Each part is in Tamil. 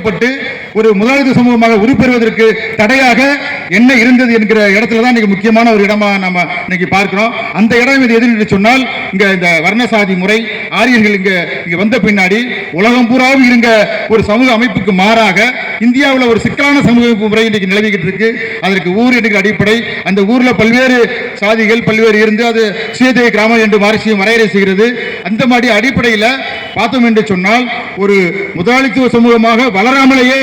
பட்டு ஒரு முதலாளித்துவ சமூகமாக உருப்பெறுவதற்கு தடையாக என்ன இருந்தது என்கிற இடத்துல தான் இன்னைக்கு முக்கியமான ஒரு இடமா நம்ம இன்னைக்கு பார்க்கிறோம். அந்த இடம் இது எது என்று சொன்னால் இங்க இந்த வர்ணசாதி முறை ஆரியர்கள் இங்க இங்க வந்த பின்னாடி உலகம் பூராவும் இருங்க ஒரு சமூக அமைப்புக்கு மாறாக இந்தியாவில் ஒரு சிக்கலான சமூக முறை இன்னைக்கு நிலவிக்கிட்டு இருக்கு. அதற்கு ஊர் என்கிற அடிப்படை அந்த ஊர்ல பல்வேறு சாதிகள் பல்வேறு இருந்து அது சுயதேவ கிராமம் என்று மாரிசியம் வரையறை செய்கிறது. அந்த மாதிரி அடிப்படையில் பார்த்தோம் என்று சொன்னால் ஒரு முதலாளித்துவ சமூகமாக வளராமலேயே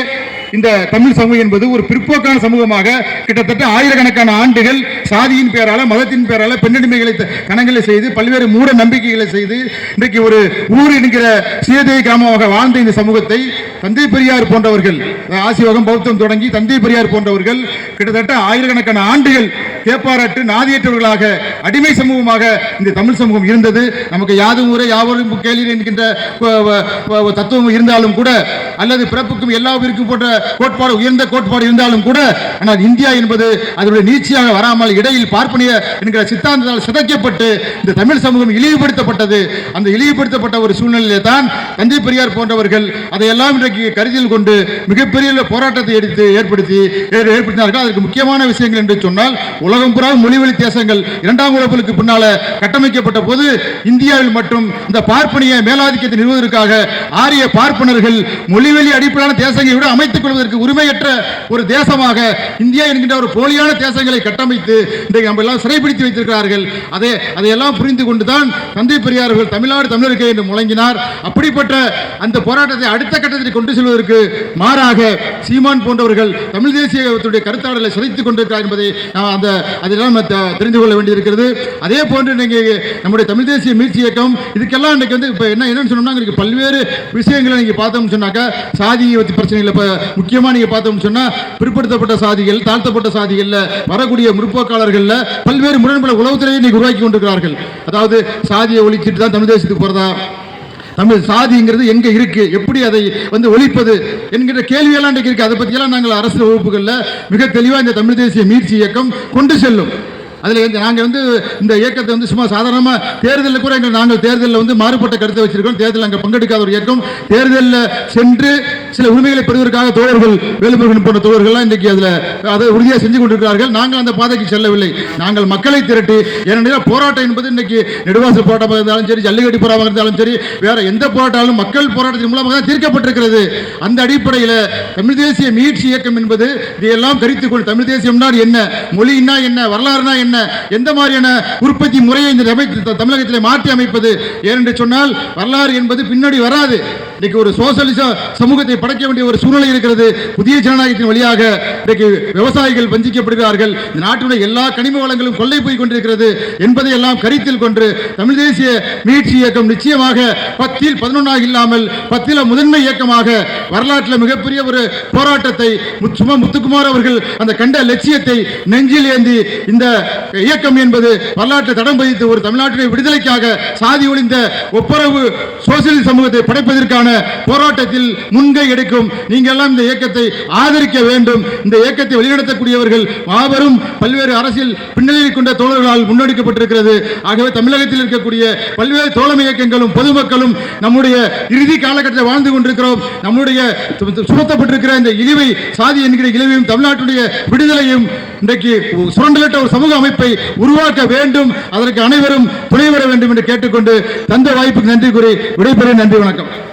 இந்த தமிழ் சமூகம் என்பது ஒரு பிற்போக்கான சமூகமாக கிட்டத்தட்ட ஆயிரக்கணக்கான ஆண்டுகள் சாதியின் பேரால மதத்தின் பேரால பெண்ணடிமைகளை கணங்களை செய்து பல்வேறு மூட நம்பிக்கைகளை செய்து இன்றைக்கு ஒரு ஊர் என்கிற சீதை கிராமமாக வாழ்ந்த இந்த சமூகத்தை தந்தை பெரியார் போன்றவர்கள் ஆசியோகம் பௌத்தம் தொடங்கி தந்தை பெரியார் போன்றவர்கள் கிட்டத்தட்ட ஆயிரக்கணக்கான ஆண்டுகள் கேப்பாரட்டு நாதியற்றவர்களாக அடிமை சமூகமாக இந்த தமிழ் சமூகம் இருந்தது. நமக்கு யாதும் ஊரே யாவரும் கேள்வி என்கின்ற தத்துவம் இருந்தாலும் கூட அல்லது பிறப்புக்கும் எல்லா உயிருக்கும் போன்ற கோட்பாடு உயர்ந்த கோட்பாடு இருந்தாலும் கூட ஆனால் இந்தியா என்பது அதனுடைய நீட்சியாக வராமல் இடையில் பார்ப்பனிய என்கிற சித்தாந்தத்தால் சிதைக்கப்பட்டு இந்த தமிழ் சமூகம் இழிவுபடுத்தப்பட்டது. அந்த இழிவுபடுத்தப்பட்ட ஒரு சூழ்நிலையிலே தான் தந்தை பெரியார் போன்றவர்கள் அதையெல்லாம் இன்றைக்கு கருத்தில் கொண்டு மிகப்பெரிய போராட்டத்தை எடுத்து ஏற்படுத்தி ஏற்படுத்தினார்கள். அதற்கு முக்கியமான விஷயங்கள் என்று சொன்னால் உலகம் புறா மொழிவழி தேசங்கள் இரண்டாம் உலகங்களுக்கு பின்னால கட்டமைக்கப்பட்ட போது இந்தியாவில் மட்டும் இந்த பார்ப்பனிய மேலாதிக்கத்தை நிறுவுவதற்காக ஆரிய பார்ப்பனர்கள் மொழிவழி அடிப்படையிலான தேசங்களை விட அமைத்துக் கொள்வதற்கு உரிமையற்ற ஒரு தேசமாக இந்தியா என்கின்ற ஒரு போலியான தேசங்களை கட்டமைத்து இன்றைக்கு நம்ம எல்லாம் சிறைப்பிடித்து வைத்திருக்கிறார்கள். அதை அதையெல்லாம் புரிந்து கொண்டுதான் தந்தை பெரியார்கள் தமிழ்நாடு தமிழருக்கு என்று முழங்கினார். அப்படிப்பட்ட அந்த போராட்டத்தை அடுத்த கட்டத்தில் கொண்டு செல்வதற்கு மாறாக சீமான் போன்றவர்கள் தமிழ் தேசியத்துடைய கருத்தாடலை சிதைத்துக் கொண்டிருக்கிறார் என்பதை நாம் அந்த அதெல்லாம் தெரிந்து கொள்ள வேண்டியிருக்கிறது. அதே போன்று நீங்கள் நம்முடைய தமிழ் தேசிய மீட்சி இயக்கம் இதுக்கெல்லாம் இன்றைக்கு வந்து இப்போ என்ன என்னன்னு சொன்னோம்னா இன்னைக்கு பல்வேறு விஷயங்களை நீங்கள் பார்த்தோம்னு சொன்னாக்கா சாதி பிரச்சனைகள் இப்போ முக்கியமாக நீங்கள் பார்த்தோம்னு சொன்னால் பிற்படுத்தப்பட்ட சாதிகள் தாழ்த்தப்பட்ட சாதிகளில் வரக்கூடிய முற்போக்காளர்களில் பல்வேறு முரண்பட உளவுத்துறையை இன்னைக்கு உருவாக்கி கொண்டிருக்கிறார்கள். அதாவது சாதியை ஒழிச்சிட்டு தான் தமிழ் தேசத்துக்கு போகிறதா தமிழ் சாதிங்கிறது எங்க இருக்கு? எப்படி அதை வந்து ஒழிப்பது என்கிற கேள்வியெல்லாம் இருக்கு. அதை பற்றியெல்லாம் நாங்கள் அரசு வகுப்புகளில் மிக தெளிவாக இந்த தமிழ் தேசிய மீட்சி இயக்கம் கொண்டு செல்லும். அதில் வந்து நாங்கள் வந்து இந்த இயக்கத்தை வந்து சும்மா சாதாரணமாக தேர்தலில் கூட எங்கள் நாங்கள் தேர்தலில் வந்து மாறுபட்ட கருத்தை வச்சிருக்கோம். தேர்தலில் அங்கே பங்கெடுக்காத ஒரு இயக்கம். தேர்தலில் சென்று சில உரிமைகளை பெறுவதற்காக தோழர்கள் வேலுமுருகன் போன்ற தோழர்கள்லாம் இன்றைக்கு அதில் அதை உறுதியாக செஞ்சு கொண்டிருக்கிறார்கள். நாங்கள் அந்த பாதைக்கு செல்லவில்லை. நாங்கள் மக்களை திரட்டி ஏனென்றால் போராட்டம் என்பது இன்னைக்கு நெடுவாசல் போராட்டமாக இருந்தாலும் சரி ஜல்லிக்கட்டு போராட்டமாக இருந்தாலும் சரி வேற எந்த போராட்டாலும் மக்கள் போராட்டத்தின் மூலமாக தான் தீர்க்கப்பட்டிருக்கிறது. அந்த அடிப்படையில் தமிழ் தேசிய மீட்சி இயக்கம் என்பது இதையெல்லாம் கருத்து கொண்டு தமிழ் தேசியம்னா என்ன? மொழின்னா என்ன? வரலாறுனா என்ன? எந்த மாதிரியான உற்பத்தி முறையை இந்த தமிழகத்தில் மாற்றி அமைப்பது? ஏனென்று சொன்னால் வரலாறு என்பது பின்னாடி வராது. இன்னைக்கு ஒரு சோசியலிச சமூகத்தை படைக்க வேண்டிய ஒரு சூழ்நிலை இருக்கிறது. புதிய ஜனநாயகத்தின் வழியாக இன்றைக்கு விவசாயிகள் வஞ்சிக்கப்படுகிறார்கள். இந்த நாட்டினுடைய எல்லா கனிம வளங்களும் கொள்ளை போய் கொண்டிருக்கிறது என்பதை எல்லாம் கருத்தில் கொண்டு தமிழ் தேசிய மீட்சி இயக்கம் நிச்சயமாக பத்தில் பதினொன்றாக இல்லாமல் பத்தில முதன்மை இயக்கமாக வரலாற்றில் மிகப்பெரிய ஒரு போராட்டத்தை சும்மா முத்துக்குமார் அவர்கள் அந்த கண்ட லட்சியத்தை நெஞ்சில் ஏந்தி இந்த இயக்கம் என்பது வரலாற்று தடம் பதித்து ஒரு தமிழ்நாட்டுடைய விடுதலைக்காக சாதி ஒளிந்த ஒப்புரவு சோசியலிச சமூகத்தை படைப்பதற்கான போராட்டத்தில் முன்கை எடுக்கும். நீங்கள் எல்லாம் இந்த இயக்கத்தை ஆதரிக்க வேண்டும். இந்த இயக்கத்தை வழிநடத்தக்கூடியவர்கள் மாபெரும் பல்வேறு அரசியல் பின்னணியை கொண்ட தோழர்களால் முன்னெடுக்கப்பட்டிருக்கிறது. ஆகவே தமிழகத்தில் இருக்கக்கூடிய பல்வேறு தோழமை இயக்கங்களும் பொதுமக்களும் நம்முடைய இறுதி காலகட்டத்தில் வாழ்ந்து கொண்டிருக்கிறோம். நம்முடைய சுமத்தப்பட்டிருக்கிற இந்த இழிவை சாதி என்கிற இழிவையும் தமிழ்நாட்டுடைய விடுதலையும் இன்றைக்கு சுரண்டலிட்ட ஒரு சமூக அமைப்பு உருவாக்க வேண்டும். அதற்கு அனைவரும் துணைவர வேண்டும் என்று கேட்டுக்கொண்டு தந்த வாய்ப்புக்கு நன்றி கூறி விடைபெறும் நன்றி வணக்கம்.